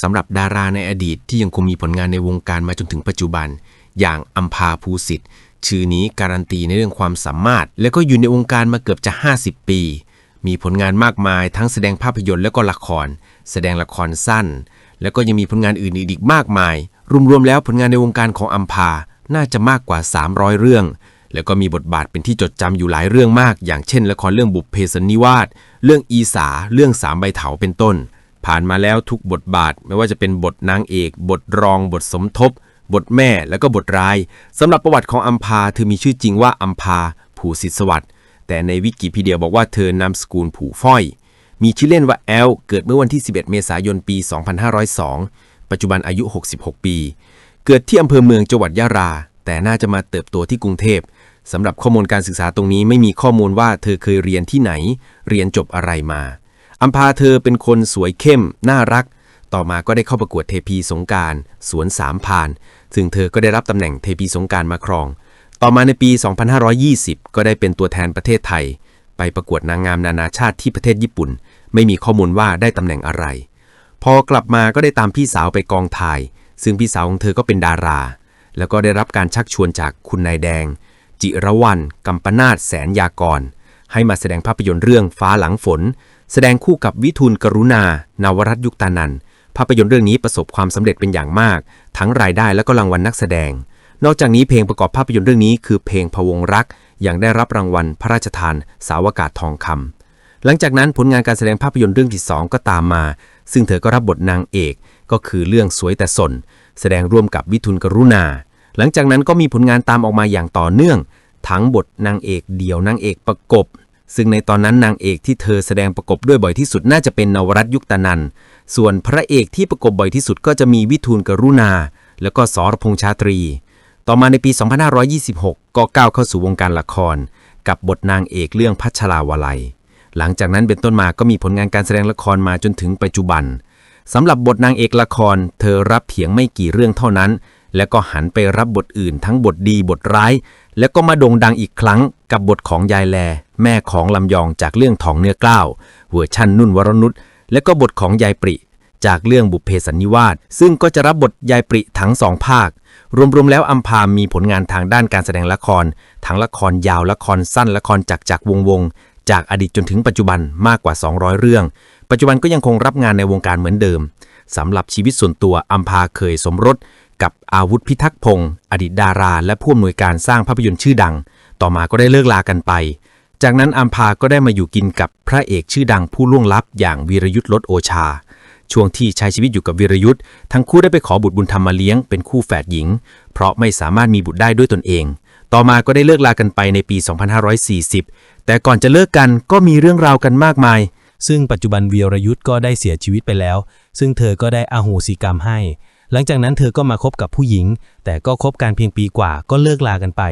สำหรับดาราในอดีตที่ยังคงมีผลงานในวงการมาจนถึงปัจจุบัน อย่างอัมพาภูสิทธิ์ชื่อนี้การันตีในเรื่องความสามารถ และก็อยู่ในวงการมาเกือบจะ 50 ปี มีผลงานมากมายทั้งแสดงภาพยนตร์และก็ละคร แสดงละครสั้น แล้วก็ยังมีผลงานอื่นอีกมากมาย รวมๆแล้วผลงานในวงการของอัมพาน่าจะมากกว่า 300 เรื่อง แล้วก็มีบทบาทเป็นที่จดจำอยู่หลายเรื่องมาก อย่างเช่น ละครเรื่องบุพเพสนิวาสเรื่องอีสา เรื่องสามใบเถาเป็นต้น ผ่านมาแล้วทุกบทบาท ไม่ว่าจะเป็นบทนางเอก บทรอง บทสมทบ บทแม่ แล้วก็บทร้ายสำหรับประวัติของอัมพาเธอมีชื่อจริงว่าอัมพา ผูสิทธิสวัสด์แต่ในวิกิพีเดียบอกว่าเธอนามสกุลผูฟ้อย มีชื่อเล่นว่าแอล เกิดเมื่อวันที่ 11 เมษายนปี 2502 ปัจจุบันอายุ 66 ปี เกิดที่อำเภอเมืองจังหวัดยะลาแต่น่าจะมาเติบโตที่กรุงเทพสำหรับข้อมูลการศึกษาตรงนี้ไม่มีข้อมูลว่าเธอเคยเรียนที่ไหน เรียนจบอะไรมา อัมพาเธอเป็นคนสวยเข้ม น่ารัก ต่อมาก็ได้เข้าประกวดเทพีสงการสวนสามพาน ซึ่งเธอก็ได้รับตำแหน่งเทพีสงการมาครอง ต่อมาในปี 2520 ก็ได้เป็นตัวแทนประเทศไทย ไปประกวดนางงามนานาชาติที่ประเทศญี่ปุ่น ไม่มีข้อมูลว่าได้ตำแหน่งอะไร พอกลับมาก็ได้ตามพี่สาวไปกองถ่าย ซึ่งพี่สาวของเธอก็เป็นดารา แล้วก็ได้รับการชักชวนจากคุณนายแดง จิรวรรณกัมปนาตแสนยากร ให้มาแสดงภาพยนตร์เรื่องฟ้าหลังฝน แสดงคู่กับวิทูลกรุณา นวรัตน์ยุคตานันภาพยนตร์เรื่องนี้ประสบความสำเร็จเป็นอย่างมาก ทั้งรายได้และก็รางวัลนักแสดง นอกจากนี้เพลงประกอบภาพยนตร์เรื่องนี้คือเพลงพวงรักยังได้รับรางวัลพระราชทาน สาวกาศทองคำหลังจากนั้นผลงานการแสดงภาพยนตร์เรื่องที่ 2 ก็ตามมา ซึ่งเธอก็รับบทนางเอกก็คือเรื่องสวยแต่สน แสดงร่วมกับวิทุนกรุณา หลังจากนั้นก็มีผลงานตามออกมาอย่างต่อเนื่อง ทั้งบทนางเอกเดี่ยวนางเอกประกบ ซึ่งในตอนนั้นนางเอกที่เธอแสดงประกบด้วยบ่อยที่สุดน่าจะเป็นนวรัตยุคตานันท์ส่วนพระเอกที่ประกบบ่อยที่สุดก็จะมีวิทูลกรุณา แล้วก็สรพงษ์ชาตรี ต่อมาในปี 2526 ก็ก้าวเข้าสู่วงการละคร กับบทนางเอกเรื่องพัชราวลัย หลังจากนั้นเป็นต้นมาก็มีผลงานการแสดงละครมาจนถึงปัจจุบันสำหรับบทนางเอกละคร เธอรับเพียงไม่กี่เรื่องเท่านั้น แล้วก็หันไปรับบทอื่นทั้งบทดีบทร้าย แล้วก็มาโด่งดังอีกครั้งกับบทของยายแล แม่ของลำยองจากเรื่องทองเนื้อเกล้าเวอร์ชันนุ่นวรนุชและก็บทของยายปริ จากเรื่องบุพเพสันนิวาสซึ่งก็จะรับบทยายปริทั้งสองภาค รวมๆแล้วอัมพามีผลงานทางด้านการแสดงละคร ทั้งละครยาวละครสั้นละครจักจักรวงวงจากอดีตจนถึงปัจจุบันมากกว่า 200 เรื่อง ปัจจุบันก็ยังคงรับงานในวงการเหมือนเดิมสำหรับชีวิตส่วนตัวอัมพาเคยสมรส กับอาวุธพิทักษ์พงศ์อดีตดารา และผู้อำนวยการสร้างภาพยนตร์ชื่อดัง ต่อมาก็ได้เลิกลากันไป จากนั้นอัมพาก็ได้มาอยู่กินกับพระเอกชื่อดังผู้ล่วงลับอย่างวีรยุทธ์ลดโอชา ช่วงที่ใช้ชีวิตอยู่กับวีรยุทธ์ทั้งคู่ได้ไปขอบุตรบุญธรรมมาเลี้ยงเป็นคู่แฝดหญิง เพราะไม่สามารถมีบุตรได้ด้วยตนเอง ต่อมาก็ได้เลิกลากันไปในปี 2540 แต่ก่อนจะเลิกกันก็มีเรื่องราวกันมากมายซึ่งปัจจุบันวีรยุทธ์ก็ได้เสียชีวิตไปแล้ว ซึ่งเธอก็ได้อาโหสิกรรมให้ หลังจากนั้นเธอก็มาคบกับผู้หญิง แต่ก็คบกันเพียงปีกว่าก็เลิกลากันไป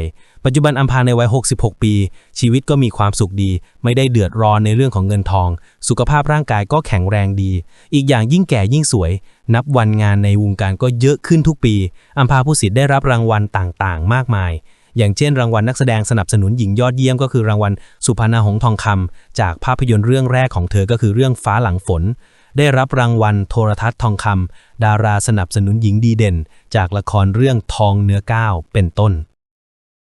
ปัจจุบันอัมพาในวัย 66 ปี ชีวิตก็มีความสุขดี ไม่ได้เดือดร้อนในเรื่องของเงินทอง สุขภาพร่างกายก็แข็งแรงดี อีกอย่างยิ่งแก่ยิ่งสวย นับวันงานในวงการก็เยอะขึ้นทุกปี อัมพาผู้สิทธิ์ได้รับรางวัลต่างๆ มากมายอย่างเช่นรางวัลนักแสดงสนับสนุนหญิงยอดเยี่ยมก็คือรางวัลสุพรรณหงส์ทองคำจากภาพยนตร์เรื่องแรกของเธอก็คือเรื่องฟ้าหลังฝน ได้รับรางวัลโทรทัศน์ทองคำดาราสนับสนุนหญิงดีเด่น จากละครเรื่องทองเนื้อก้าวเป็นต้น